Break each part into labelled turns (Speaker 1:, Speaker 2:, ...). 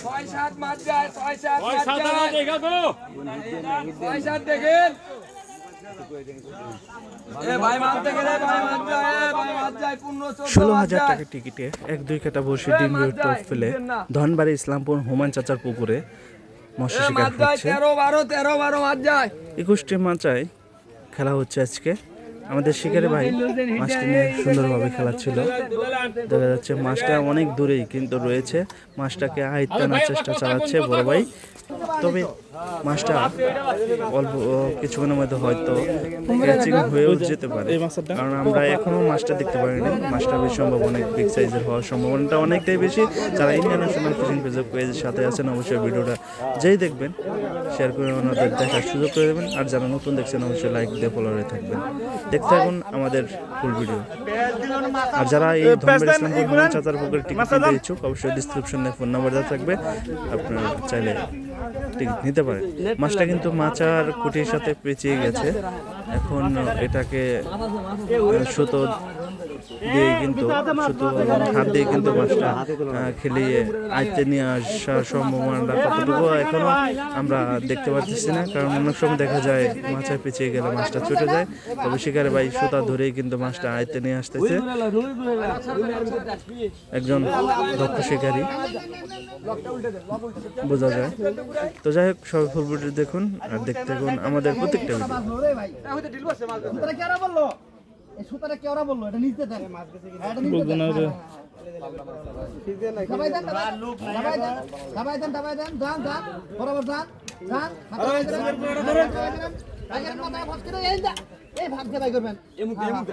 Speaker 1: ছয় সাত মাছ যায়। ছয় সাত ছয় সাত দেখেন
Speaker 2: ষোলো হাজার
Speaker 1: যায়।
Speaker 2: টাকা টিকিটে এক দুই কাটা বসে ডিম ফেলে ধনবাড়ি ইসলামপুর হুমায়ুন চাচার পুকুরে মৎস্য শিকার হচ্ছে।
Speaker 1: তেরো বারো তেরো বারো মাছ যায়।
Speaker 2: একুশটি মাচায় খেলা হচ্ছে আজকে। আমাদের শিকারে ভাই মাছটি নিয়ে সুন্দরভাবে খেলা ছিল দেখা যাচ্ছে মাছটা অনেক দূরেই কিন্তু রয়েছে। মাছটাকে আয়ত্ত চেষ্টা চালাচ্ছে বড় ভাই। তবে মাছটা অল্প কিছুক্ষণের মধ্যে হয়তো ক্যাচিং হয়েও যেতে পারে। কারণ আমরা এখনও মাছটা দেখতে পারিনি মাছটা বেশ সম্ভব অনেক বিগ সাইজের হওয়ার সম্ভাবনাটা অনেকটাই বেশি। যারা ইন্টারন্যাশনাল ফিশিং ফেসবুক পেজের সাথে আছেন অবশ্যই ভিডিওটা যেই দেখবেন শেয়ার করে ওনাদের দেখার সুযোগ করে দেবেন। আর যারা নতুন দেখছেন অবশ্যই লাইক দিয়ে ফলো হয়ে থাকবেন। দেখতে থাকুন আমাদের ফুল ভিডিও আর যারা এই ধর্মের ইসলামপুর চাচার পুকুরে টিকিট ইচ্ছুক অবশ্যই ডিসক্রিপশনে ফোন নাম্বার দেওয়া থাকবে। আপনারা চাইলে নিতে পারে। মাছটা কিন্তু মাচার কুটির সাথে পেঁচিয়ে গেছে। এখন এটাকে সুতো দিয়ে কিন্তু, সুতো হাত দিয়ে কিন্তু মাছটা খেলিয়ে আয়ত্তে নিয়ে আসার সম্ভাবনাটা কতটুকু এখনও আমরা দেখতে পাচ্ছি না, কারণ অনেক সময় দেখা যায় মাছের পেঁচিয়ে গেলে মাছটা ছুটে যায়। তবে শিকারে ভাই সুতা ধরেই কিন্তু মাছটা আয়তে নিয়ে আসতেছে। একজন দক্ষ শিকারী। বোঝা যায়। তো যাই হোক, সবাই ফুল দেখুন আর দেখতে থাকুন আমাদের প্রত্যেকটা ভিডিও
Speaker 3: সুতাটা কেরা বলল? এই সুতাটা কেরা বলল? এটা নিচে দেন হ্যাঁ, এটা নিচে দেন দাবাই দেন দাবাই দেন দাবাই দেন দাবাই দেন যান যান বরাবর যান যান হাতে বাই দেন আগের মাথায় ফস এই দা এই ভাগ দিয়ে বাই করবেন। এমুকে এমুকে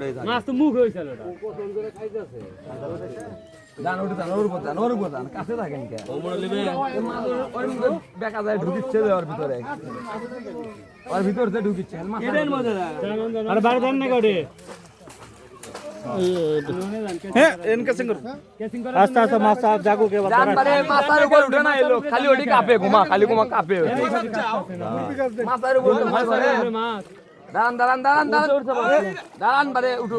Speaker 4: দেন মাছ তো মুখ হয়েছিল ওটা।
Speaker 1: দান ওটা দান ওর উপর ওর উপর কাছে থাকেন কে? ওর মধ্যে বেকা যায় ঢুকিচ্ছে ওর ভিতরে। ওর ভিতর থেকে ঢুকিচ্ছে এটার মধ্যে
Speaker 4: আরে বাড়ি দেন না গড়ে আস্তে আস্তে মাছ জাগো কে
Speaker 1: মানে মাথার উপর উঠে না এলো খালি ওটি কাঁপে ঘুমা খালি ঘুমা কাঁপে। মাথার উপর করে
Speaker 4: মাছ।
Speaker 1: দাঁড়ান দাঁড়ান দাঁড়ান দাঁড়ান। দাঁড়ান বারে উঠো।